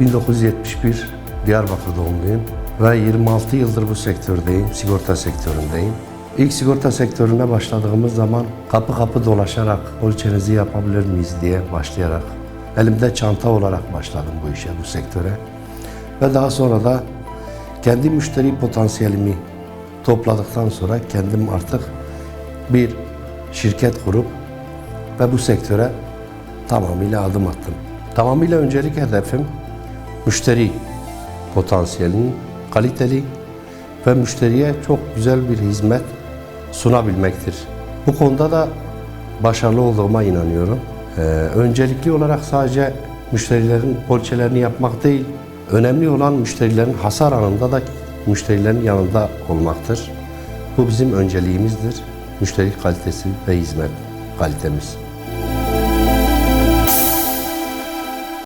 1971 Diyarbakır doğumluyum ve 26 yıldır bu sektördeyim, sigorta sektöründeyim. İlk sigorta sektörüne başladığımız zaman kapı kapı dolaşarak poliçenizi yapabilir miyiz diye başlayarak elimde çanta olarak başladım bu işe, bu sektöre. Ve daha sonra da kendi müşteri potansiyelimi topladıktan sonra kendim artık bir şirket kurup ve bu sektöre tamamıyla adım attım. Tamamıyla öncelik hedefim müşteri potansiyelinin kaliteli ve müşteriye çok güzel bir hizmet sunabilmektir. Bu konuda da başarılı olduğuma inanıyorum. Ee, öncelikli olarak sadece müşterilerin poliçelerini yapmak değil, önemli olan müşterilerin hasar anında da müşterilerin yanında olmaktır. Bu bizim önceliğimizdir. Müşteri kalitesi ve hizmet kalitemiz.